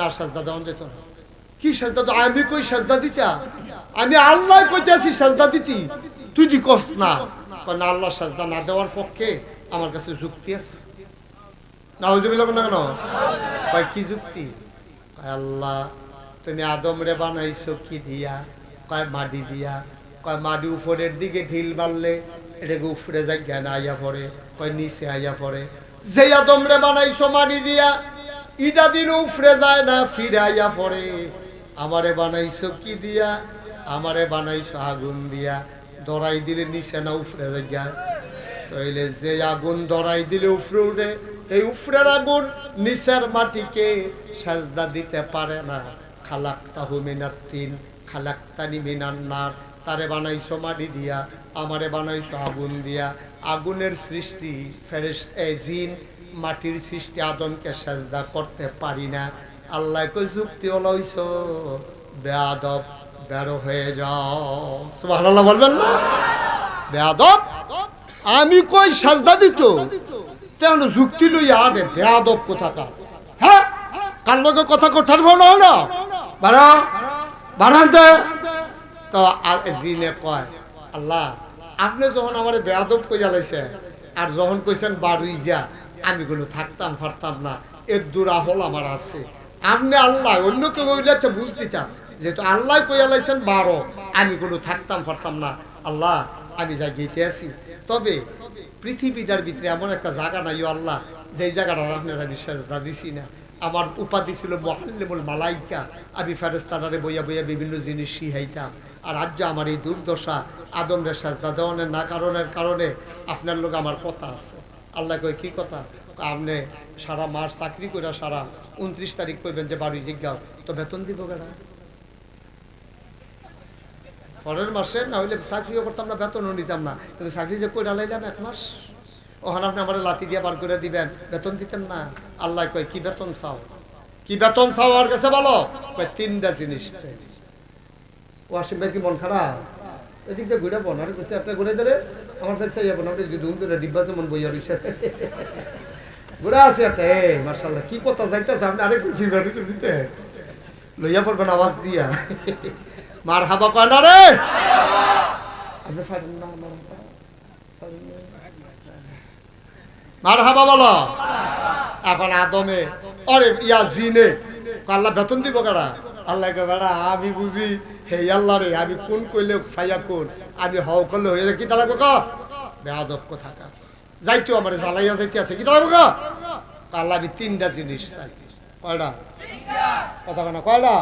না সাজদা দেওয়া যেত না। কি সাজদা আমি কই সাজদা দিতা? আমি আল্লাহ কইতে আছি সাজদা দিতি। তুই দি কস না। না আল্লাহ সাজদা না দেওয়ার পক্ষে আমার কাছে যুক্তি আছে। না হুজুবিল্লাহ না কেন? কয় কি যুক্তি? কয় আল্লাহ তুমি আদম রে বানাইছো কি দিয়া? কয় মাটি দিয়া? কয় মাটি উপরের দিকে ঢিল মারলে এটাকে উপরে যায় জ্ঞান আইয়া পড়ে। কয় নিচে আইয়া পড়ে। যে আদম রে বানাইছো মাটি দিয়া ইটা দিন উফরে যায় না ফিরে আইয়া পড়ে। আমারে বানাইছো কি দিয়া? আমারে বানাইছো আগুন দিয়া। দরাই দিলে নিচে না উফরে যায় তইলে যে আগুন দরাই দিলে উফরে উঠে, এই উফরের আগুন নিচের মাটিকে সাজদা দিতে পারে না। খালাক্তাহু মিনাত্তিন খালাক্তানি মিনান্নার তারে বানাইছো মাটি দিয়া। আমারে বানাইছো আগুন দিয়া। আগুনের সৃষ্টি ফেরেস জিন, মাটির সৃষ্টি আদমকে সাজদা করতে পারি না। আল্লাহ কই, যুক্তি হলাইছ বেয়াদব, বেরো হয়ে যাও। সুবহানাল্লাহ বলবেন না? বেয়াদব? আমি কই সাজদা দিত? তাহলে যুক্তি লই আরে বেয়াদব কোথাকার? হ্যাঁ? কার লগে কথা কোঠার ভালো হলো বাড়া বাড়াতে তো। জিনে কয়, আল্লাহ আপনি যখন আমার বেয়াদব কই জ্বালাইছে আর যখন কইছেন বাড়ুই যা, আমি কোনো থাকতাম ফারতাম না, এর দূরা হল আমার আছে। আপনি আল্লাহ, অন্য কেউ হইলে আচ্ছা বুঝ দিতাম। যেহেতু আল্লাহ কই জ্বালাইছেন বারো, আমি কোনো থাকতাম ফারতাম না। আল্লাহ, আমি যা গীতে আছি। তবে পৃথিবীটার ভিতরে এমন একটা জায়গা নাই আল্লাহ, যেই জায়গাটা আপনারা বিশ্বাস দা দিছি না। আমার উপাধি ছিল মহাল্লেমুল মালাইকা। আমি ফেরেস্তারে বইয়া বইয়া বিভিন্ন জিনিস শিখাইতাম। আর আজ যে আমার এই দুর্দশা আদম সাজদা দেওয়ানের না কারণের কারণে আপনার লোক আমার কথা আছে। আল্লাহ কই কি কথা? আপনি সারা মাস চাকরি করে সারা উনত্রিশ তারিখ কইবেন যে বাড়ি জিজ্ঞাও তো বেতন দিব কেনা পরের মাসে না হইলে চাকরিও করতাম না, বেতনও নিতাম না। কিন্তু চাকরি যে কইরা লাইলাম এক মাস, ওখানে আপনি আমার লাঠি দিয়ে বার করে দিবেন, বেতন দিতেন না। আল্লাহ কয়, কি বেতন চাও? কি বেতন চাও আর কাছে বলো? তিনটা জিনিস চাই। ওয়াসিম ভাই কি মন খারাপ? এদিক দিয়ে ঘুরে আর কইছে, একটা ঘুরে দিলে আমার কাছে দুম করে বইয়া রইছে। ঘুরে আছে একটা এ মার্শাল্লাহ কি কথা যাইতেছে, আপনি আরেক চিন্তা কিছু দিতে। লইয়া পড়বেন আওয়াজ দিয়া। মার হাবা কয় না রে? আপনি ফাইন না মার হাবা বলো। এখন আদমে অরে ইয়া জিনে আল্লাহ বেতন দিব কারা? আল্লাহ বেড়া, আমি বুঝি, হে আল্লাহ রে, আমি কোন কইলে ফাইয়া কোন? আমি হও করলে হয়ে কি তারা বোকা? বেয়াদব কথা যাইতো আমার, জ্বালাইয়া যাইতে আছে কি বোকা? আল্লাহ, আমি তিনটা জিনিস চাই। কয়টা কথা কেন কয়টা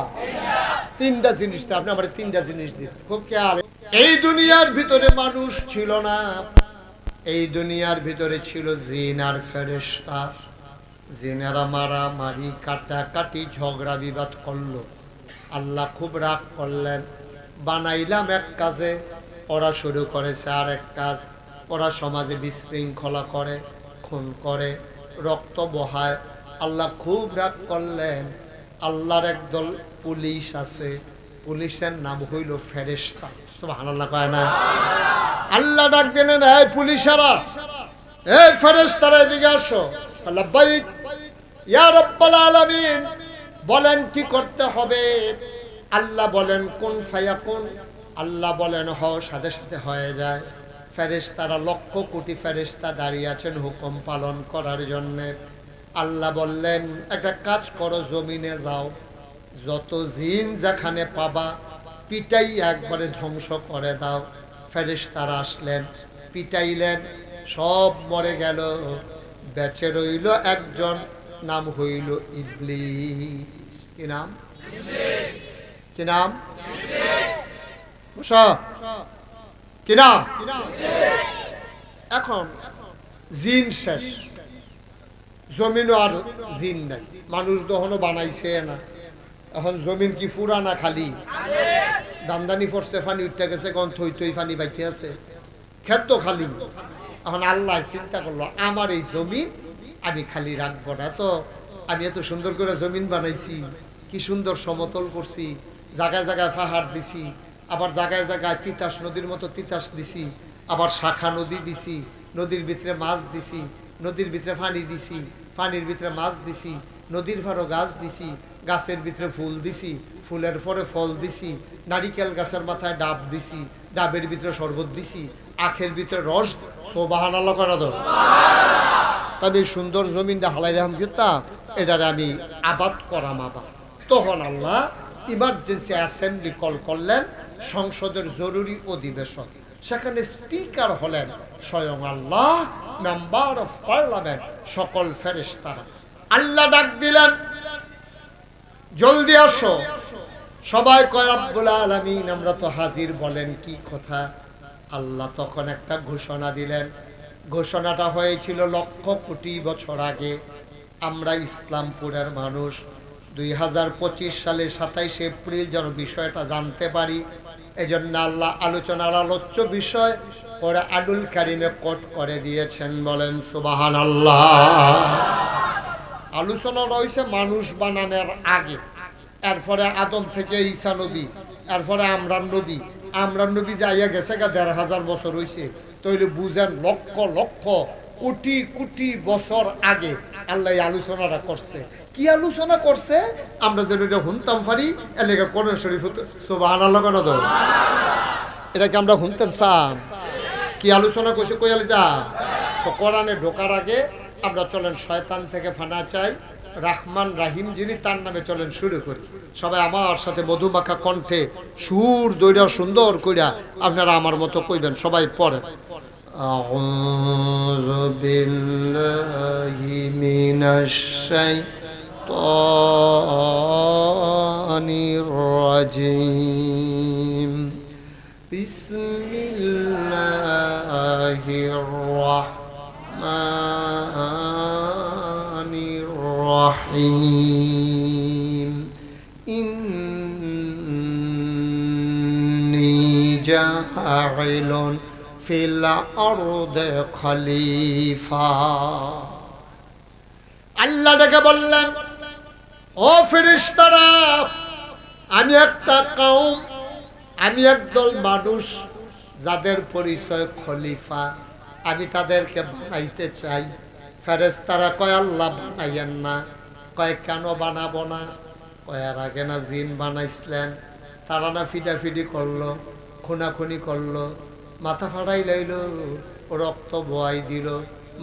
তিনটা জিনিস আপনি আমার তিনটা জিনিস দিন। খুব খেয়াল। এই দুনিয়ার ভিতরে মানুষ ছিল না। এই দুনিয়ার ভিতরে ছিল জিন আর ফেরেস্তা জিনেরা মারা মারি কাটা কাটি ঝগড়া, বিবাদ করল। আল্লাহ খুব রাগ করলেন। বানাইলাম এক কাজে, ওরা শুরু করেছে আর এক কাজ। ওরা সমাজে বিশৃঙ্খলা করে, খুন করে, রক্ত বহায়। আল্লাহ খুব রাগ করলেন। আল্লাহর একদল পুলিশ আছে। পুলিশের নাম হইল ফেরেস্তা সুবহানাল্লাহ কয় না? আল্লাহ ডাক দিলেন, এই পুলিশেরা, এই ফেরেশতারা এদিকে আসো। লাব্বাইক ইয়া রাব্বাল আলামিন বলেন কি করতে হবে? আল্লাহ বলেন, কোন ফায়াকুন? আল্লাহ বলেন হ সাথে সাথে হয়ে যায়। ফেরেশতারা লক্ষ কোটি ফেরেশতা দাঁড়িয়ে আছেন হুকুম পালন করার জন্য। আল্লাহ বললেন, একটা কাজ করো, জমিনে যাও। যত জিন যেখানে পাবা, পিটাই একবারে ধ্বংস করে দাও। ফেরেশতারা আসলেন, পিটাইলেন, সব মরে গেল। বেঁচে রইল একজন নাম হইল ইবলিস। কি নাম? কি নাম? কি নাম? এখন জিন শেষ। জমিনও আর জিন নাই। মানুষ দহনও বানাইছে না। এখন জমিন কি ফুরা না খালি? দান্দানি পড়ছে ফানি উঠতে গেছে কোন থই থই ফানি বাইতে আছে। ক্ষেত তো খালি। এখন আল্লাহ চিন্তা করল আমার এই জমিন আমি খালি রাখব না তো আমি এত সুন্দর করে জমিন বানাইছি, কি সুন্দর সমতল করছি, জায়গায় জায়গায় পাহাড় দিছি, আবার জায়গায় জায়গায় তিতাস নদীর মতো তিতাস দিছি, আবার শাখা নদী দিছি, নদীর ভিতরে মাছ দিছি, নদীর ভিতরে পানি দিছি, পানির ভিতরে মাছ দিছি, নদীর ফারো গাছ দিছি, গাছের ভিতরে ফুল দিছি, ফুলের পরে ফল দিছি, নারিকেল গাছের মাথায় ডাব দিছি, ডাবের ভিতরে শরবত দিছি, আখের ভিতরে রস সোবাহান আল্লাহ করা দাও তবে সুন্দর জমিনটা হালাই রাম কিতা এটারে আমি আবাদ করাম আবার। তখন আল্লাহ ইমার্জেন্সি অ্যাসেম্বলি কল করলেন সংসদের জরুরি অধিবেশন। সেখানে স্পিকার হলেন স্বয়ং আল্লাহ মেম্বার অফ পার্লামেন্ট সকল ফেরেশতারা। আল্লাহ ডাক দিলেন, জলদি আসো। সবাই কয় আলামিন, আমরা তো হাজির বলেন কি কথা? আল্লাহ তখন একটা ঘোষণা দিলেন ঘোষণাটা হয়েছিল লক্ষ কোটি বছর আগে। আমরা ইসলামপুরের মানুষ। দুই হাজার পঁচিশ সালে সাতাইশে এপ্রিল যেন বিষয়টা জানতে পারি, এজন্য আল্লাহ আলোচনার আলোচ্য বিষয় ওরা আলুল কারিমে কোট করে দিয়েছেন বলেন সুবাহান আল্লাহ আলোচনা রয়েছে মানুষ বানানোর আগে। এরপরে আদম থেকে ঈসা নবী, এরপরে আমরান নবী। আমরান নবী যাইয়া গেছে গা দেড় হাজার বছর হয়েছে তৈলে বুঝেন লক্ষ লক্ষ, কোটি কোটি বছর আগে আল্লাহ আলোচনাটা করছে। কি আলোচনা করছে? আমরা যেন এটা শুনতাম পারি এলাকা কোরআন শরীফ ধর এটাকে আমরা শুনতেন সাম কি আলোচনা করছে কইয়ালে যা? তো কোরআনে ঢোকার আগে আমরা চলেন শয়তান থেকে ফানা চাই রাহমান রাহিম যিনি তার নামে চলেন শুরু করি সবাই আমার সাথে মধুমাখা কণ্ঠে সুর দৈরা সুন্দর কইরা আপনারা আমার মতো কইবেন সবাই পড়ে أعوذ بالله من الشيطان الرجيم بسم الله الرحمن الرحيم إني جاعل في الأرض خليفة আল্লাহ ডেকে বললেন ও ফেরেশতারা আমি একটা কওম আমি একদল মানুষ যাদের পরিচয় খলিফা আমি তাদেরকে বানাইতে চাই ফেরেশতারা কয় আল্লাহ বানাইয়েন না। কয়, কেন বানাবো না? কয়, আর আগে না জিন বানাইছিলেন। তারা না ফিটাফিটি করল, খুনাখুনি করল, মাথা ফাটাই লাইল, রক্ত বয়াই দিল।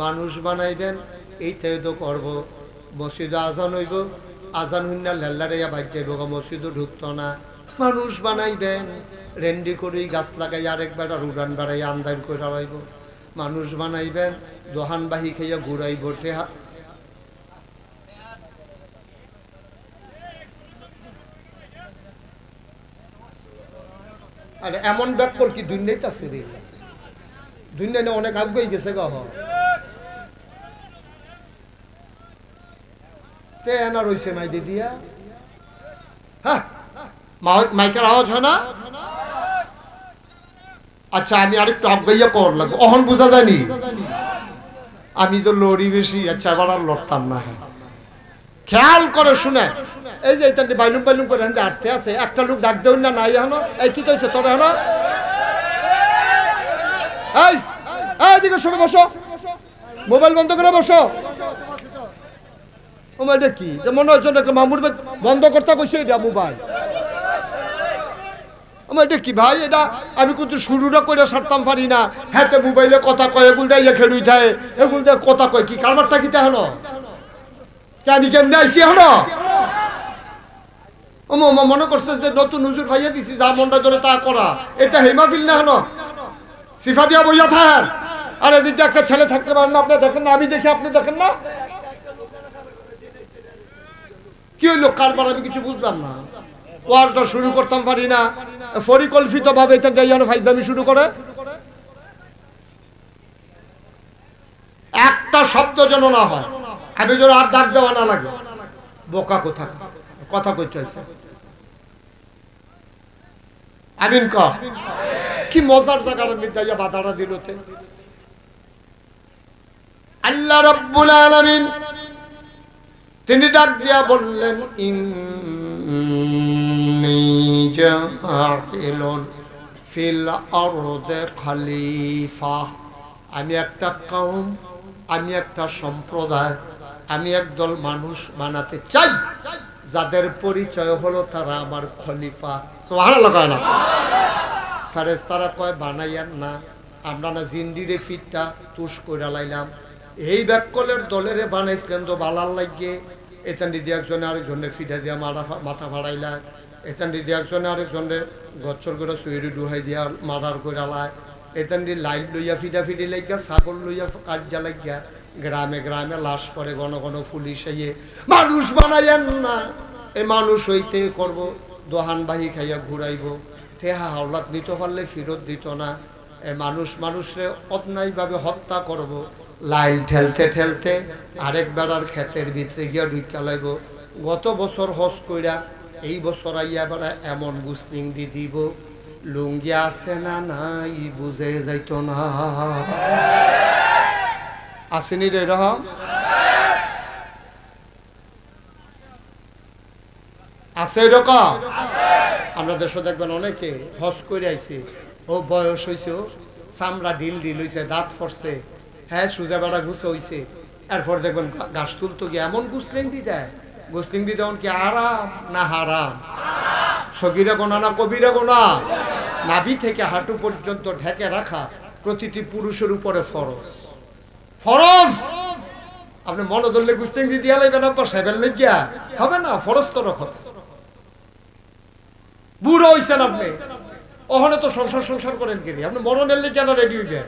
মানুষ বানাইবেন, এইটাই তো করব। মসজিদে আজান হইব, আজান হইনা লেল্লারে বাজ যাইব মসজিদও ঢুকতো না। মানুষ বানাইবেন, রেন্ডি করেই গাছ লাগাই আরেকবার আর উড়ান বাড়াই আন্দার করে রাইব। মানুষ বানাইবেন, দোহান বাহি খাইয়া ঘুরাইব টেহা আর এমন ব্যাপার কি দুনিয়াটা আছে রে? দুনিয়া অনেক আগে গেছে গহ তে এনা রইছে মাই দিদিয়া। হ্যাঁ মাইকের আওয়াজ হয় না? আচ্ছা আমি আরেকটু আগাইয়া কর লাগবো। অহন বোঝা জানি আমি তো লড়ি বেশি আচ্ছা এবার আর লড়তাম না। হ্যাঁ খেয়াল করে শুনে। এই যে এটা বাইলুম বাইলুম করে হেন যে আটতে আছে একটা লোক ডাক দেউন না নাই হনো এই কি কইছে তোর হনো এই এই দিকে শুনে বসো। মোবাইল বন্ধ করে বসো। মোবাইলটা কি? যে মনে হচ্ছে একটা মামুর বন্ধ করতে কইছে এটা মোবাইল। আমার এটা কি ভাই, এটা আমি কিন্তু শুরুটা করে সারতাম পারি না। হ্যাঁ মোবাইলে কথা কয়, এগুল দেয় খেলুই থাকে এগুল দেয় কথা কয়, কি কারবারটা কি হলো? কে আমি কেমনে আইসি হলো মনে করছে যে নতুন হুজুর ভাইয়া দিছি, যা মনটা ধরে তা করা। এটা হেমাফিল না হলো সিফা দিয়া বইয়া থাকেন আর এদিকে একটা ছেলে থাকতে পারেন না, আপনি দেখেন না, আমি দেখি, আপনি দেখেন না। কি হইল, কারবার আমি কিছু বুঝলাম না। ওয়ার্ডটা শুরু করতাম পারি না। পরিকল্পিত ভাবে যেন ফাইজদামি শুরু করে। একটা শব্দ যেন না হয়। আমি যেন আর ডাক দেওয়া না লাগে। বোকা কোথা কথা কইতে হয়েছে আমিন ক। কি মজার জায়গার মধ্যে ইয়া বাধাটা দিলতে। আল্লাহ রাব্বুল আলামিন তিনি ডাক দিয়া বললেন ইন্নী জাইলুন ফিল আরদে খলিফা। আমি একটা কওম, আমি একটা সম্প্রদায়, আমি একদল মানুষ বানাতে চাই। যাদের পরিচয় হলো তারা আমার খলিফা। কয় না? ফেরেস তারা কয়, বানাইয়ান না, আমরা না জিন্ডিরে ফিটটা তুষ কইরা লাইলাম। এই ব্যাককলের দলেরে বানাইছিলেন তো বালার লাগিয়ে এতান দিদি একজনে আরেকজনে ফিটা দিয়া মাথা মাথা ফাড়াইলা। এতান দিদি একজনে আরেকজনে গচ্ছর করে সুইরি ডুহাই দিয়া মারার করে লায় এতান দি লাইট লইয়া ফিটা ফিটি লাগিয়া, ছাগল লইয়া কার্যা লাগিয়া গ্রামে গ্রামে লাশ পড়ে ঘন ঘন পুলিশ আইয়ে মানুষ বানাইয়েন না, এ মানুষ হইতে করব দোহান বাহি খাইয়া ঘুরাইব টেহা হাওলাত নিতে পারলে ফেরত দিত না। এ মানুষ মানুষরে অন্যায়ভাবে হত্যা করব লাইল ঠেলতে ঠেলতে আরেক বেড়ার ক্ষেতের ভিতরে গিয়া ঢুকা লাইব। গত বছর হস কইরা এই বছর আইয়া বেড়া এমন মুসলিম দি দিব। লুঙ্গি আছে না নাই বুঝে যাইত না। আসেনি রে এরকম আছে এরকম আমরা দেশে দেখবেন অনেকে হস করে আইছে। ও বয়স হইছে ও, চামড়া ঢিল ঢিল হইছে দাঁত ফরছে। হ্যাঁ সুজা বেড়া ঘুষ হইছে। এরপর দেখবেন গাছ তুলতো গিয়ে এমন গুসলিং দি দেয়। গুসলিং দি কি আরাম না হারাম? সগিরা গোনা না কবিরা গোনা? নাভি থেকে হাঁটু পর্যন্ত ঢেকে রাখা প্রতিটি পুরুষের উপরে ফরজ। ফরজ! আপনি মনে ধরলে গুস্তিং দিয়া লেগিয়া হবে না, ফরজ তো রকম। বুড়ো হইছেন আপনি। ওখানে তো সংসার সংসার করেন কিনি আপনি মরণের লেগে কেন রেডি হইবেন।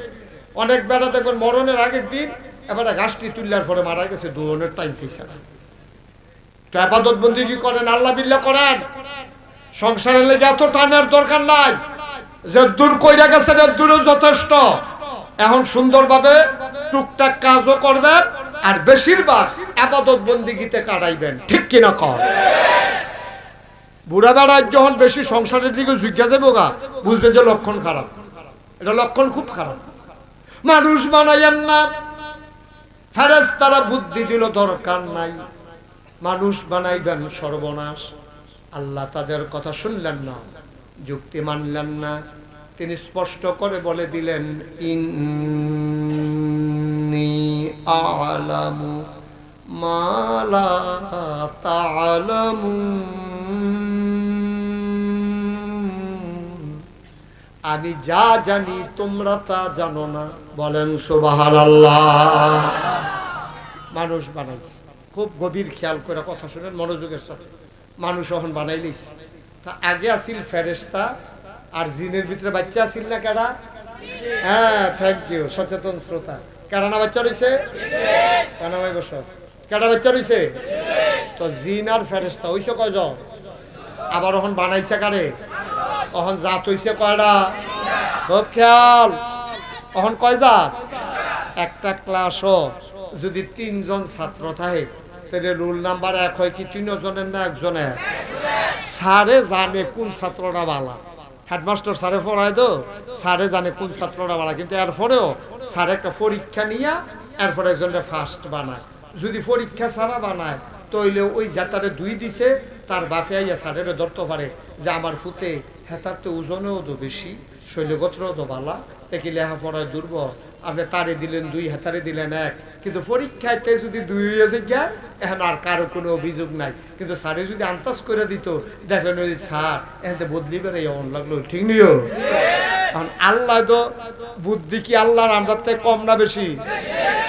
অনেক বেড়া দেখবেন মরণের আগের দিন এবার গাছটি তুললার পরে মারা গেছে দৌড়নের টাইম না তো আপাতত বন্দি কি করেন? আল্লাহ বিল্লাহ করেন? সংসারের লেগে এত টানের দরকার নাই। যে দূর কইরা গেছে দূরে যথেষ্ট। এখন সুন্দরভাবে টুকটাক কাজও করবেন আর বেশিরভাগ আপাতত বন্দিগিতে কাটাইবেন। ঠিক কিনা কর বুড়া বেড়ার যখন বেশি সংসারের দিকে ঝুঁকিয়া যাব গা, বুঝবেন যে লক্ষণ খারাপ। এটা লক্ষণ খুব খারাপ। মানুষ বানাইয়েন না। ফেরেস তারা বুদ্ধি দিল, দরকার নাই। মানুষ বানাইবেন সর্বনাশ। আল্লাহ তাদের কথা শুনলেন না, যুক্তি মানলেন না। তিনি স্পষ্ট করে বলে দিলেন, ইন্নি আলামু মালা আমি যা জানি তোমরা তা জানো না। বলেন সুবাহান মানুষ বানাইছে। খুব গভীর খেয়াল করে কথা শুনেন মনোযোগের সাথে। মানুষ এখন বানাইলিস তা আগে আসিল ফেরেস্তা আর জিনের ভিতরে বাচ্চা আসিল না কেডা? হ্যাঁ থ্যাংক ইউ সচেতন শ্রোতা। কেডা না বাচ্চা রইছে? কানামাই বস? কেডা বাচ্চা রইছে? তো জিন আর ফেরেস্তা হইছে কয়জন? আবার ওখন বানাইছে কারে? অহন জাত হইছে কয়টা খুব খেয়াল। অহন কয় জাত? একটা ক্লাসও যদি তিনজন ছাত্র থাকে তাহলে রুল নাম্বার এক হয় কি, তিনজনের না একজনের স্যারে জানে কোন ছাত্রটা বালা। হেডমাস্টার স্যারে পড়ায় তো, স্যারে জানে কোন ছাত্রটা বালা। কিন্তু এরপরেও স্যার একটা পরীক্ষা নিয়ে এরপরে একজনটা ফার্স্ট বানায়। যদি পরীক্ষা ছাড়া বানায়, তইলে ওই জাতারে দুই দিছে, তার বাপে আইয়া স্যারের ধরতে পারে যে আমার ফুতে হেতার তো ওজনেও তো বেশি, শৈলগোত্রও তো বালা, দেখি লেখাপড়ায় দুর্বল। আপনি তারে দিলেন, দুই হাতারে দিলেন এক। কিন্তু পরীক্ষাতে যদি দুই হয়েছে গিয়া, এখন আর কারও কোনো অভিযোগ নাই। কিন্তু স্যারে যদি আন্দাজ করে দিত, দেখলেন ওই স্যার এখানে বদলি বেড়ে এমন লাগল, ঠিক নিও? এখন আল্লাহ তো বুদ্ধি কি আল্লাহর আমার থেকে কম না বেশি?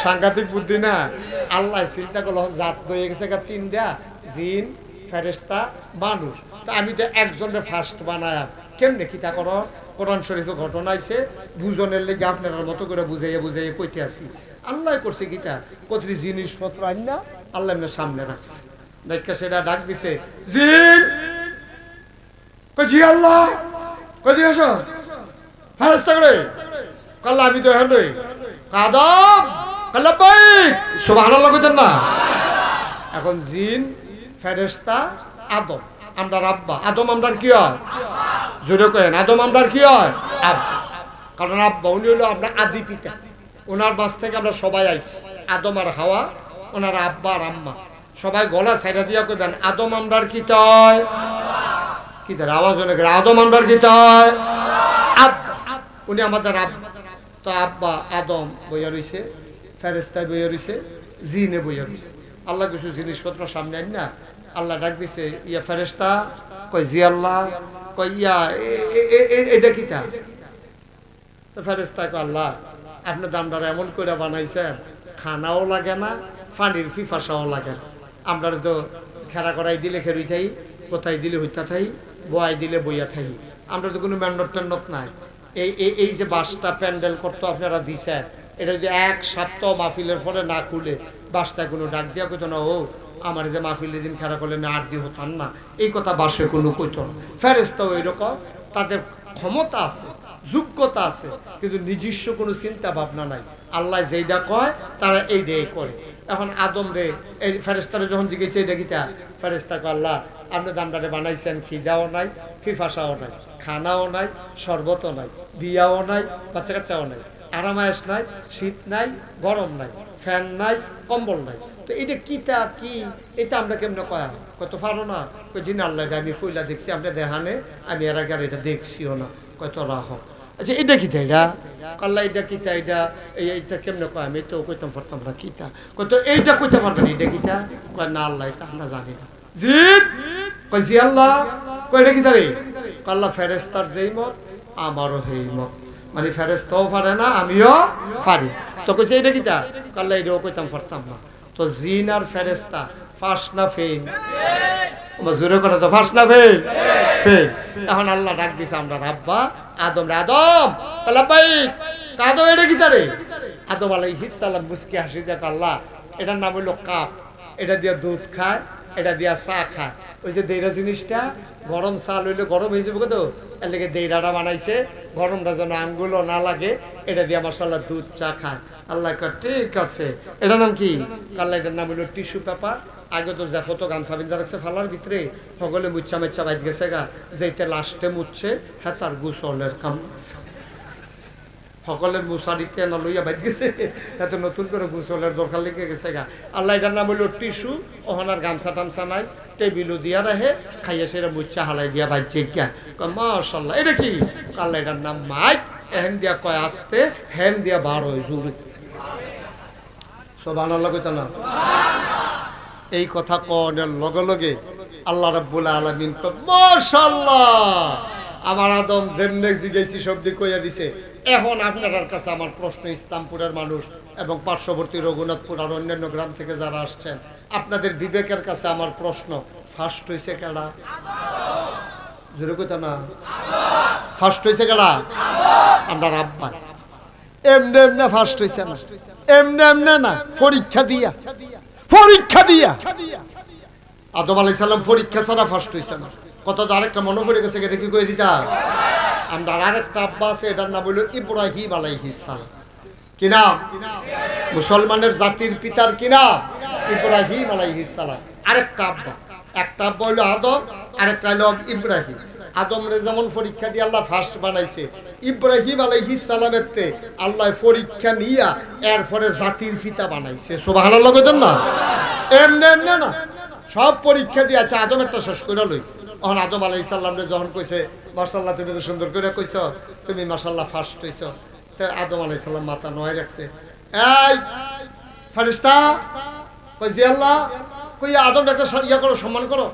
সাংঘাতিক বুদ্ধি না? আল্লাহ চিন্তা করল জাত হয়ে গেছে গা তিনটা, জিন ফেরেস্তা মানুষ। তো আমি তো একজনের ফার্স্ট বানায়াম কেমনে কি তা করো কোরআন শরীফে ঘটনা আইছে দুজনের লেগে আপনার মতো করে বুঝাইয়া বুঝাইয়া কইতে আসি। আল্লাহ করছে গীতা কতটি জিনিসপত্র আন না, আল্লাহ এমনি সামনে রাখছে। দেখা সেটা ডাক দিছে জিন কই আল্লাহ? দি আসো? ফেরেস্তা করে? কাল্লা আমি তো এখানে কাদম কাল্লা ভাই সুবহানাল্লাহ কইতেন না। এখন জিন ফেরেস্তা আদম। আমরা আব্বা, আদম আমরার কি হয়? জোরে কেন আদম আমরার কি হয়? আব্বা। কারণ আব্বা, উনি হলো আমরা আদি পিতা। ওনার বাস থেকে আমরা সবাই আইছি। আদম আর হাওয়া, ওনার আব্বা আর আম্মা। সবাই গলা ছাইরা দিয়া কইবেন, আদম আমরার কি তয় কি তার আওয়াজ অনেক আদম আমরার কি তয় আব্বা। উনি আমাদের আব্বা। তো আব্বা, আদম বইয়া রইছে ফেরেস্তায় বইয়া রইছে, জিনে বইয়া রইছে। আল্লাহ কিছু জিনিসপত্র সামনে আন না আল্লাহ ডাক দিছে, ইয়া ফেরেস্তা কয় জি আল্লাহ ইয়া এটা কিতা তো ফেরেস্তা কয়, আল্লাহ, আপনি দামদার এমন করে বানাইছেন, খানাও লাগে না, পানির ফিফাসাও লাগে না। আমরা তো খেরা করাই দিলে খেরুই থাই, কোথায় দিলে হইতা থাই, বয়াই দিলে বইয়া থাই। আমরা তো কোনো ম্যান্ডট ট্যান্ডট নাই। এই, এই- যে বাসটা প্যান্ডেল করতে আপনারা দিছেন, এটা যদি এক সপ্তাহ মাহফিলের পরে না খুলে, বাসটা কোনো ডাক দিয়া কইতো না, ও আমার যে মাহফিলের দিন খেলা করলে না আর দিয়ে হতাম না। এই কথা বাসে কোনো কইতো না। ফেরেস্তাও এরকম তাদের ক্ষমতা আছে, যোগ্যতা আছে, কিন্তু নিজস্ব কোনো চিন্তা ভাবনা নাই। আল্লাহ যেইটা কয়, তারা এই এইটাই করে। এখন আদম রে, এই ফেরেস্তারে যখন জিজ্ঞেস এটা কিতা? ফেরেস্তা কয়, আল্লাহ, আপনি দামদারে বানাইছেন, খিদাও নাই, ফিফাসাও নাই, খানাও নাই, শরবতও নাই, বিয়াও নাই বাচ্চা কাচ্চাও নাই আরামায়াস নাই, শীত নাই, গরম নাই, ফ্যান নাই, কম্বল নাই। তো এটা কিতা কি? এটা আমরা কেমনে কয়া? কত পারো না? জিন আল্লাহ আমি ফুইলা দেখছি আপনি দেখানে আমি এর আগে এটা দেখছিও না। কত রাহ। আচ্ছা এটা কিতা এটা? কাল্লা এটা কিতা এটা? এই, এইটা কেমনে কয়? আমি তো কইতাম পারতাম না কিতা কত, এইটা কইতে পারবেন এটা কিতা কয় না আল্লাহ, এটা আমরা জানি না। জিদ? কই জি আল্লাহ? কই এটা কিতা রে? কাল্লা ফেরেস্তার যেই মত, আমারও সেই মত। মানে ফেরেস্তাও পারে না, আমিও পারি। তো কইছে, এটা কিতা কাল্লা এটাও কইতাম পারতাম না। তো জিন আর ফেরেস্তা ফাঁস না ফেল। জোরে করে তো, ফাঁস না ফেল? ফেল। এখন আল্লাহ ডাক দিছে আমরা, রাব্বা, আদম রে আদম। ভাই কাদম এটা কি তারে? আদম আলাই হিসালাম মুসকি হাসি দেখ আল্লাহ এটার নাম হইল কাপ। এটা দিয়ে দুধ খায় এটা দিয়া চা খায় ওই যে দেইরা জিনিসটা, গরম চাল হইলে গরম হয়ে যাবে তো এর লেগে দেইরাটা বানাইছে, গরমটা যেন আঙ্গুলও না লাগে, এটা দিয়ে মাসাল্লাহ দুধ, চা খায় আল্লাহ কয়, ঠিক আছে। এটার নাম কি? আল্লাহ এটার নাম হইল টিস্যু পেপার। আগে তো ফটো গামছা বিন্দা রাখছে ফালার ভিতরে সকলে মুচ্ছা মেচ্ছা বাইত গেছে গা। যেতে লাস্টে মুচ্ছে হ্যাঁ তার গুসলের কাম আছে। সকলের মুসারিতে না লইয়া বাইত গেছে। এত নতুন করে গোসলের দরকার লেগে গেছে গা। আল্লাহ এটার নাম হইল টিস্যু, ওখানার গামছা টামছা নাই, টেবিলও দিয়া রাহে খাইয়া সেটা মুচ্ছা হালাই দিয়া বাইছে গিয়া। মাশাল্লাহ, এটা কি? আল্লাহ এটার নাম মাইক, এহেন দিয়া কয় আসতে, হেন দিয়া বার হয় জুড়ে সব আনার কইতা না? এই কথা কনের লগে লগে আল্লাহ রাব্বুল আলামিন কয় মাশাআল্লাহ আমার আদম যেমনে জিগাইছি সবটি কইয়া দিছে, এখন আপনার কাছে আমার প্রশ্ন, ইসলামপুরের মানুষ এবং পার্শ্ববর্তী রঘুনাথপুর আর অন্যান্য গ্রাম থেকে যারা আসছেন, আপনাদের বিবেকের কাছে আমার প্রশ্ন, ফার্স্ট হইছে কেডা? জোরে কইতা না? ফার্স্ট হইছে কেডা? আমরা আব্বা এমনে এমনে ফার্স্ট হইছে না। এমনে এমনে না, পরীক্ষা দিয়া। পরীক্ষা দিয়া। আদম আলাই সাল্লাম পরীক্ষা ছাড়া ফার্স্ট হইছে না। কত আরেকটা মনে পড়ে গেছে এটা কি কয়ে দিতা? আমরা আরেকটা আব্বা আছে এটার নাম হইল ইব্রাহিম আলাইহিস সালাম। কি মুসলমানের জাতির পিতার কি নাম? ইব্রাহিম আলাইহিস সালাম। আরেকটা আব্বা। একটা আব্বা হইল আদম, আরেকটা হইল ইব্রাহিম। আদম রে যেমন পরীক্ষা দিয়ে আল্লাহ ফার্স্ট বানাইছে, ইব্রাহিম সালামের তে আল্লাহ পরীক্ষা নিয়া এরপরে জাতির পিতা বানাইছে। সুবহানাল্লাহ কইতেন না? এমনে এমনে না। সব পরীক্ষা দিয়ে আছে আদমেরটা শেষ করে লই। তখন আদম আলাই সাল্লাম রে যখন কইছে মার্শাল্লাহ তুমি তো সুন্দর করে কইছ, তুমি মার্শাল্লাহ ফার্স্ট হইছ। তো আদম আলাই সাল্লাম মাথা নয় রাখছে। এই ফারিস্তা, কই জি আল্লাহ, কই আদম একটা ইয়া করো, সম্মান করো।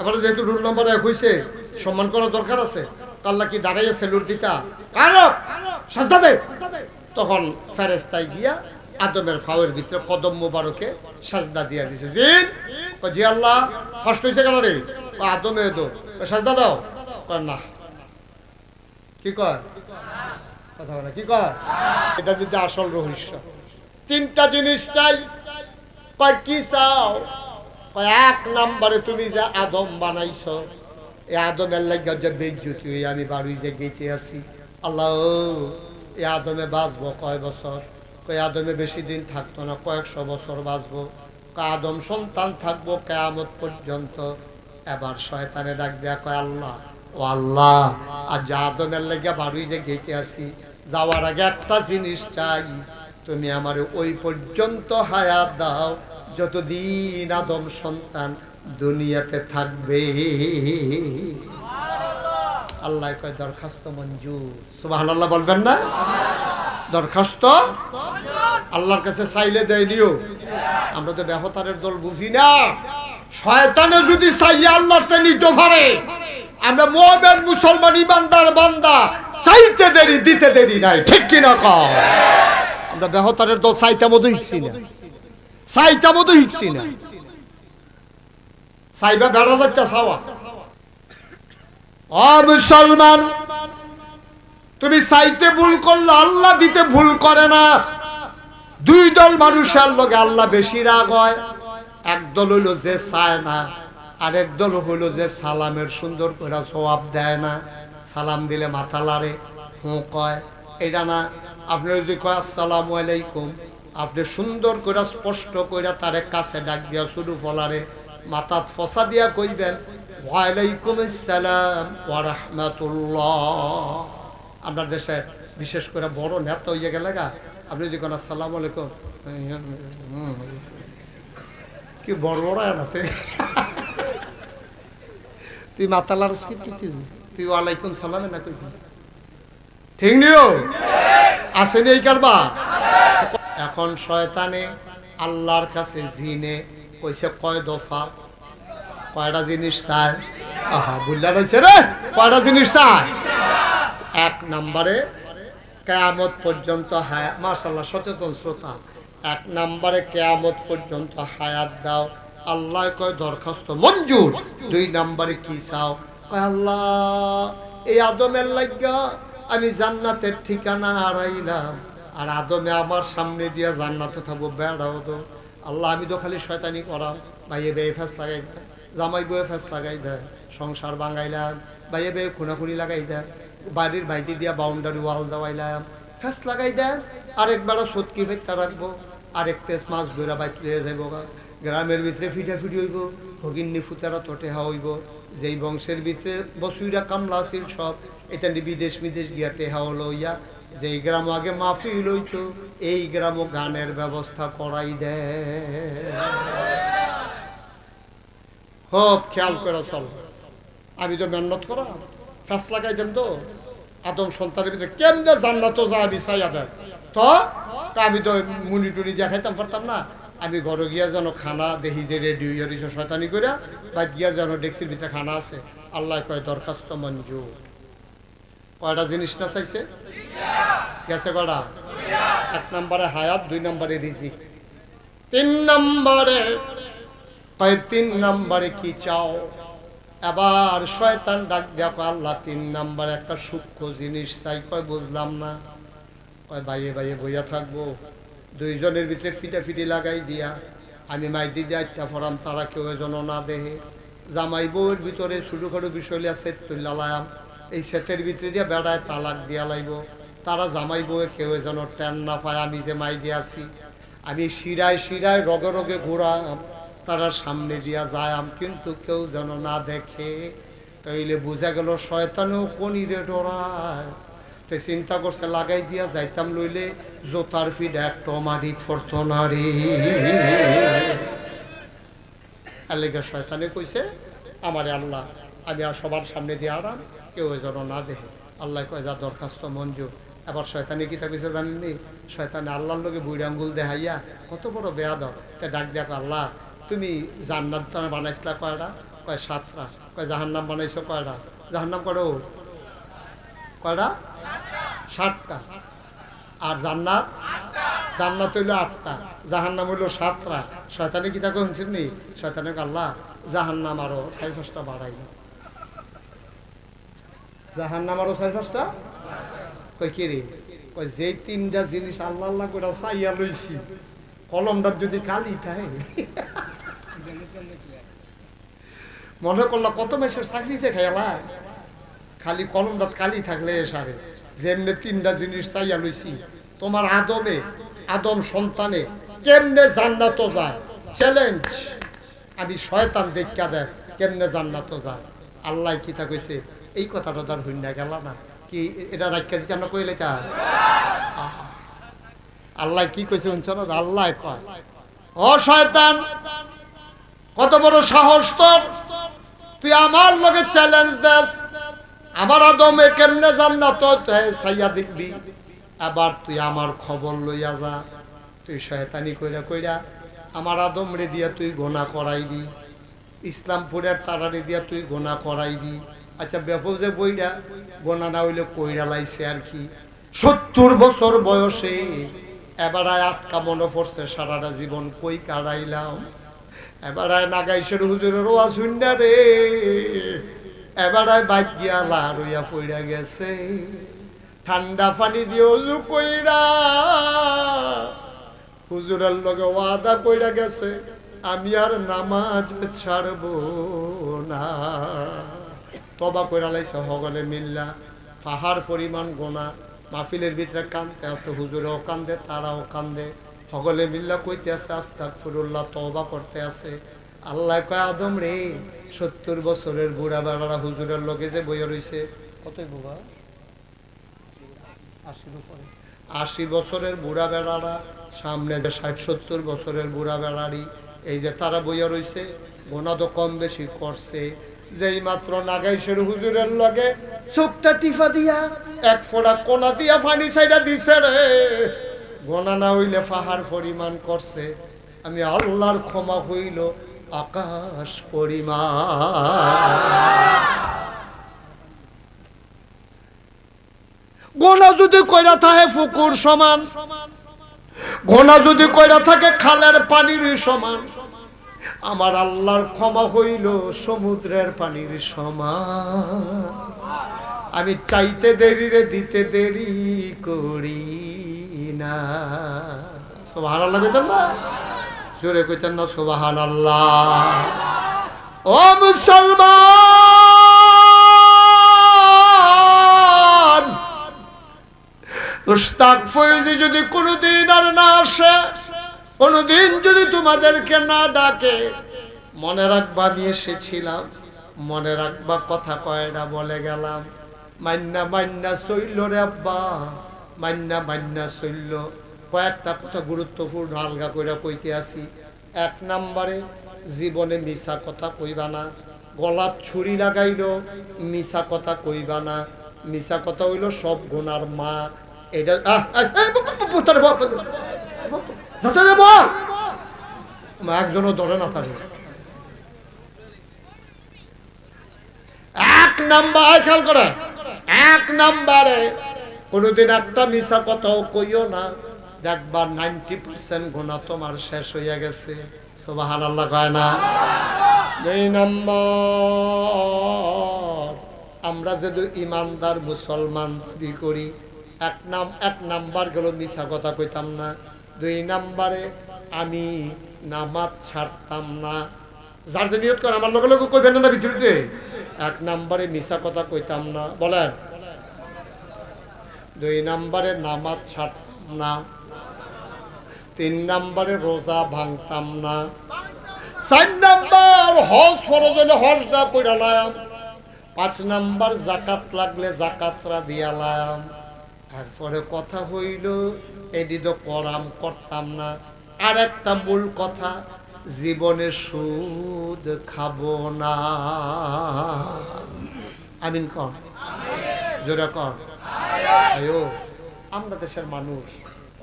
এবারে যেহেতু রুল নম্বর এক হইছে, সম্মান করার দরকার আছে। আল্লাহ কি দাঁড়াইয়া সেলুট দিতা? কারব সাজদা দে। তখন ফেরেস্তায় গিয়া আদমের ফাওয়ের ভিতরে কদম মুবারকে সাজদা দিয়া দিছে। জিন জি আল্লাহ ফার্স্ট হইছে কেন রে? আদমে তো সাজদা দাও? কই না। কি কয়? কথা বলে, কি কয়? এটার মধ্যে আসল রহস্য। তিনটা জিনিস চাই। কয়, কি চাও? এক নম্বরে তুমি যে আদম বানাইছ, এ আদমের লাগে যে বেজ্জুতি হয়ে আমি বাড়ি যে গেতে আছি। আল্লাহ, এ আদমে বাঁচবো কয় বছর? কয়, আদমে বেশি দিন থাকতো না, কয়েকশো বছর বাঁচবো। আদম সন্তান থাকব কেয়ামত পর্যন্ত। এবার শয়তানে ডাক দেয়া কয় আল্লাহ ও আল্লাহ আর যা আদমের লেগে বাড়ি যে গেতে আসি যাওয়ার আগে একটা জিনিস চাই তুমি আমার ওই পর্যন্ত হায়াত দাও যতদিন আদম সন্তান দুনিয়াতে থাকবে। আল্লাহ কয় দরখাস্ত মঞ্জুর। সুবাহ আল্লাহ বলবেন না? দরখাস্ত? আল্লাহর কাছে চাইলে দেয়নিও। আমরা তো ব্যহতারের দল বুঝি না। শয়তানে যদি চাইয়ে আল্লাহর তে নিতে পারে আমরা মোহামেন মুসলমান ইমানদার বান্দা, চাইতে দেরি, দিতে দেরি নাই, ঠিক কিনা কও আমরা ব্যহতারের দল চাইতে মতো হিকছি না। চাইতে মতো হিকছি না। চাইবা বেড়া যাচ্ছে চাওয়া। অ, মুসলমান, তুমি চাইতে ভুল করলে আল্লাহ দিতে ভুল করে না। দুই দল মানুষের লগে আল্লাহ বেশি রাগ হয়। একদল হইল যে চায় না আর একদল হইল যে সালামের সুন্দর করে জবাব দেয় না। সালাম দিলে মাথা লাড়ে, হুঁ কয়। এটা না, আপনি যদি কয়, আসসালামু আলাইকুম আপনি সুন্দর করে স্পষ্ট করে তারে কাছে ডাক দিয়া শুরু ফলারে মাথাত ফসা দিয়া কইবেন, ওয়ালাইকুম আসসালাম ওয়া রাহমাতুল্লাহ আপনার দেশে বিশেষ করে বড় নেতা হইয়া গেলে গা, আপনি যদি কোন, আসসালাম আলাইকুম কি বড় বড় তুই মাতালার তুই তুই ওয়ালাইকুম সালামে না কইবি ঠিক নিও? আসেনি এই কারবা এখন শয়তানে আল্লাহর কাছে জিনে, কইছে কয় দফা? কয়টা জিনিস চায়? আহা, বুল্লা রয়েছে রে! কয়টা জিনিস চায়? এক নম্বরে, কেয়ামত পর্যন্ত হায়াত মাশাল্লাহ সচেতন শ্রোতা। এক নম্বরে কেয়ামত পর্যন্ত হায়াত দাও। আল্লাহ কয়, দরখাস্ত মঞ্জুর। দুই নম্বরে কি চাও? আল্লাহ, এই আদমের লাগিয়া আমি জান্নাতের ঠিকানা হারাইলাম। আর আদমে আমার সামনে দিয়া জান্নাতে থাকব, বেড়াও তো। আল্লাহ, আমি তো খালি শয়তানি করাম। ভাইয়ে বেয়ে ফেস লাগাই দেয় জামাই বয়ে ফেস লাগাই দেয় সংসার বাঙাইলাম। ভাইয়ে বেয়ে খুনাখুনি লাগাই দেয় বাড়ির বাইতে দিয়া বাউন্ডারি ওয়াল দেওয়াইলাম। ফেস লাগাই দেন আরেকবারও সতকি ফেরতা রাখব। আরেক তেজ মাছ ধরা বাইক লিয়ে গা। গ্রামের ভিতরে ফিটা ফিটি হইব, ভগিন্নি ফুতারা তটেহা হইব। যেই বংশের ভিতরে বসুইরা কামলা আছিল সব এটা বিদেশ বিদেশ গিয়া টেহা হলো ইয়া যেই গ্রাম আগে মাফি হইতো, এই গ্রামও গানের ব্যবস্থা করাই দেয় খুব খেয়াল করে চল। আমি তো মেহনত করা ফ্যাস লাগাই দেন তো। আদম সন্তানের ভিতরে কেমনে জান্নাত যা আমি চাইয়া দেয় তো আমি তো মুনি টুনি দিয়া খাইতাম, পারতাম না। আমি ঘরে গিয়া যেন খানা দেখি যে রেডি হইয়া রয়েছে শয়তানি করিয়া বা গিয়া যেন ডেক্সির ভিতরে খানা আছে। আল্লাহ কয়, দরখাস্ত মঞ্জুর কয়টা জিনিস না চাইছে? গেছে কয়টা? এক নম্বরে হায়াত, দুই নম্বরে রিজিক। তিন নম্বরে, কয়, তিন নম্বরে কি চাও? এবার শয়তান ডাক দেখো আল্লাহ, তিন নাম্বার একটা সূক্ষ্ম জিনিস চাই। কয়, বুঝলাম না। বাইয়ে বাইয়ে বইয়া থাকব। দুইজনের ভিতরে ফিটা ফিটি লাগাই দিয়া আমি মাইদি দিয়ে একটা ফরাম, তারা কেউ যেন না দেহে। জামাই বউয়ের ভিতরে ছোটোখাটো বিষয় লিয়া সেট তুলালাম এই সেটের ভিতরে দিয়ে বেড়ায় তালাক দিয়া লাইব। তারা জামাই বউয়ে কেউ যেন টেন না পায়, আমি যে মাই দিয়ে আছি আমি শিরায় শিরায় রগে রগে ঘোরাম, তারা সামনে দিয়া যায়াম, কিন্তু কেউ যেন না দেখে। তাইলে বোঝা গেল শয়তানেও পনিরে ডরায়। তে চিন্তা করছে, লাগাই দিয়া যাইতাম লইলে জোতার ফিড এক মাটিত ফরতো না রে। আলেগা শয়তানে কইছে, আমারে আল্লাহ, আমি আর সবার সামনে দিয়ে আরাম, কেউ যেন না দেখে। আল্লাহ কয়, যা দরখাস্ত মঞ্জুর। এবার শয়তানে কি থাকছে জানেননি? শয়তানে আল্লাহর লোকে বুড়ি আঙ্গুল দেখাইয়া কত বড় বেয়া দাও তে ডাক দেখো আল্লাহ, তুমি জান্নাত বানাইছিলা কয়টা কয়, সাতটা। কয়, জাহান্নাম বানাইছো কয়টা জাহান্নাম করো কয়টা ষাটটা আর জান্নাত? জান্নাত হইল আটটা। জাহান্নাম হইল সাতটা। শয়তানে কি তাকে শুনছেন নি? শয়তানে আল্লাহ, জাহান্নাম আরও চারি পাঁচটা বাড়াই। জাহান্নাম আরও চারি পাঁচটা? কই কি রে? কই যে তিনটা জিনিস আল্লাহ আল্লাহ করে চাইয়া লইছি, কলমটা যদি কালি থাকে। মনে করল, কত মাসের চাকরি যে খেয়ালা খালি কলমটা কালি থাকলে সারে। যেমনে তিনটা জিনিস চাইয়া লইছি, তোমার আদমে, আদম সন্তানে, কেমনে জান্নাত যায়? চ্যালেঞ্জ আমি শয়তান দেখা দেয় কেমনে জান্নাত যায়? আল্লাহ কি তা কইছে? এই কথাটা তার হইনা গেল না। কি, এটা রাখিয়া দিতে আমরা কইলে তা আল্লাহ কি কইছে শুনছ না? আল্লাহ কয়, ও শয়তান, কত বড় সাহস তোর? তুই আমার লগে চ্যালেঞ্জ দেস। আমার আদমে কেমনে জান্নাত সাইয়া দেখবি আবার তুই আমার খবর লইয়া যা। তুই শয়তানি কইরা কইরা আমার আদম রে দিয়া তুই গোনা করাইবি। ইসলামপুরের তারারে দিয়া তুই গোনা করাইবি। আচ্ছা যে বইটা গোনা না হইলে কইরা লাইছে আর কি? সত্তর বছর বয়সে এবারায় আটকা মনে পড়ছে সারাটা জীবন। কই কাটাইলাম এবারায় নাগাইশের হুজুরের ওয়া শুননা রে। এবারায় বাদ গিয়া লা রইয়া পইরা গেছে। ঠান্ডা পানি দিয়ে অজু কইরা। হুজুরের লগে ওয়াদা কইরা গেছে, আমি আর নামাজ ছাড়ব না। তবা কইরা লাইছে, হগলে মিল্লা, পাহাড় পরিমাণ গোনা, মাহফিলের ভিতরে কান্দতে আছে, হুজুরেও কান্দে, তারাও কান্দে। হগলে মিল্লা কইতে আছে আস্তাক ফুরুল্লাহ তবা করতে আছে। আল্লাহ কয় আদম রে সত্তর বছরের বুড়া বেড়ারা হুজুরের লগে যে বইয়া রইছে। কতই বুড়া? আশির উপরে আশি বছরের বুড়া বেড়ারা সামনে যে ষাট সত্তর বছরের বুড়া বেড়ারি এই যে তারা বইয়া রইছে গোনা তো কম বেশি করছে। যেই মাত্র নাগাইশের হুজুরের লগে চোখটা টিফা দিয়া এক ফোড়া কোনা দিয়া ফানি সাইডা দিছে রে। গোনা না হইলে পাহাড় পরিমাণ করছে। আমি আল্লাহর ক্ষমা হইল আকাশ পরিমা গোনা যদি কইরা থাকে ফুকুর সমান গোনা যদি কইরা থাকে খালের পানির সমান, আমার আল্লাহর ক্ষমা হইল সমুদ্রের পানির সমান। আমি চাইতে দেরি রে, দিতে দেরি করি না। সোহান আল্লাহ কইতেন না জোরে কইতেন না সুবাহান আল্লাহ ও মুসলমান! মুস্তাক ফয়েজি যদি কোনোদিন আর না আসে, কোনোদিন যদি তোমাদেরকে না ডাকে, মনে রাখবা আমি এসেছিলাম, মনে রাখবা কথা কয়টা বলে গেলাম। মান্না মান্না শৈল রে আব্বা মান্না মান্না শৈল কয়েকটা কথা গুরুত্বপূর্ণ আলগা কইরা কইতে আসি। এক নম্বরে, জীবনে মিশা কথা কইবা না। গলাত ছুরি লাগাইল মিশা কথা কইবা না। মিশা কথা হইল সব গুনার মা। করে। কোনোদিন একটা মিশা কথাও কইও না। দেখবার নাইনটি পার্সেন্ট গুণা তোমার শেষ হইয়া গেছে। সোবাহান আল্লাহ কয় না? দুই নম্বর। আমরা যদি ইমানদার, মুসলমান, দাবি করি, এক নাম, এক নাম্বার গেল মিশা কথা কইতাম না। দুই নাম্বারে আমি নামাজ ছাড়তাম না। যার যে নিয়ত করে, আমার লগে লগে কইবেন না ভিতরে এক নাম্বারে মিশা কথা কইতাম না। বলেন। দুই নাম্বারে নামাজ ছাড়তাম না। তিন নাম্বারে রোজা ভাঙতাম না। চার নাম্বার হজ ফরজ হলে হজ না পড়ালাম পাঁচ নাম্বার জাকাত লাগলে জাকাতরা দিয়ালাম তারপরে কথা হইল এটি তো করাম করতাম না। আর একটা মূল কথা জীবনে সুদ খাব না। আমিন কর জোরে কর আয়ো আমরা দেশের মানুষ।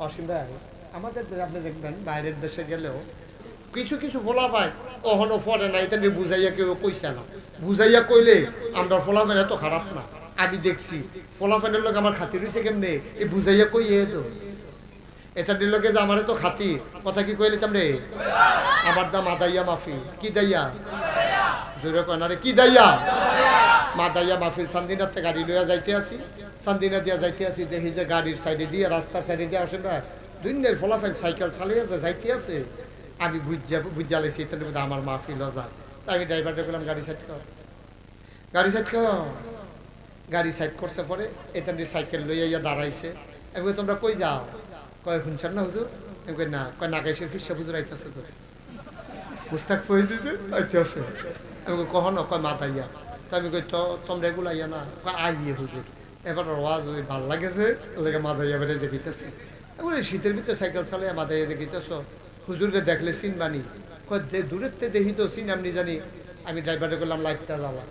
অসীম ভাই। আমাদের আপনি দেখবেন, বাইরের দেশে গেলেও কিছু কিছু ফলাফায় অহনো ফলে না এটা বুঝাইয়া কেউ কইছে না। বুঝাইয়া কইলে, আমরা ফলাফান এত খারাপ না, আমি দেখছি ফলাফানের লোক আমার খাতির হয়েছে কেমনে? এই বুঝাইয়া কইয়ে তো এটা লোকে যে আমার তো খাতির, কথা কি কইলে তামরে? আমার দাম আদাইয়া মাফি। কি দাইয়া? জোরে কয় না রে, কি দাইয়া? মাদাইয়া মাহফিল সান্দিনাতে গাড়ি লইয়া যাইতে আসি। সান্দিনা দিয়া যাইতে আসি, দেখি যে গাড়ির সাইডে দিয়ে, রাস্তার সাইডে দিয়ে আসে না? দুইনের ফলাফল সাইকেল চালিয়ে আছে, যাইতে আছে। আমি বুঝা বুঝা লেছি তার মধ্যে আমার মাহফিল যায় তা আমি ড্রাইভারটা বললাম, গাড়ি সাইড কর। গাড়ি সাইড কর? গাড়ি সাইড করছে পরে, এটা সাইকেল লইয়া ইয়া দাঁড়াইছে। আমি তোমরা কই যাও? কয়, শুনছেন না হুজুর? আমি কই, না। কয়, নাগাইশের ফিসা হুজুর আইতাছে তো। মুস্তাক পয়েছে আইতাছে। আমি কই কখন কয় মাতাইয়া তো আমি কই, তো, তোমরা এগুলো আইয়া না। কয়, আইয়ে হুজুর। এবার ওয়াজ ওই ভালো লাগেছে ওদেরকে মাথাইয়া বেড়ে যে গিতেছে এই শীতের ভিতরে সাইকেল চালাই মাথাইয়া যে গিতেছ হুজুরকে দেখলে সিন বানি কয়, দে- দূরের তে দেখি তো সিন আমি জানি। আমি ড্রাইভারে করলাম লাইটটা জ্বালা।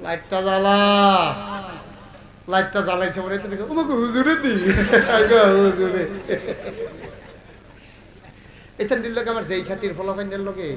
লাইটটা জ্বালা। লাইটটা জ্বালাইছে বলে তো আমাকে হুজুরে দি। হুজুরে। এটা নিল আমার, যেই খাতির ফলাফাইনের লগে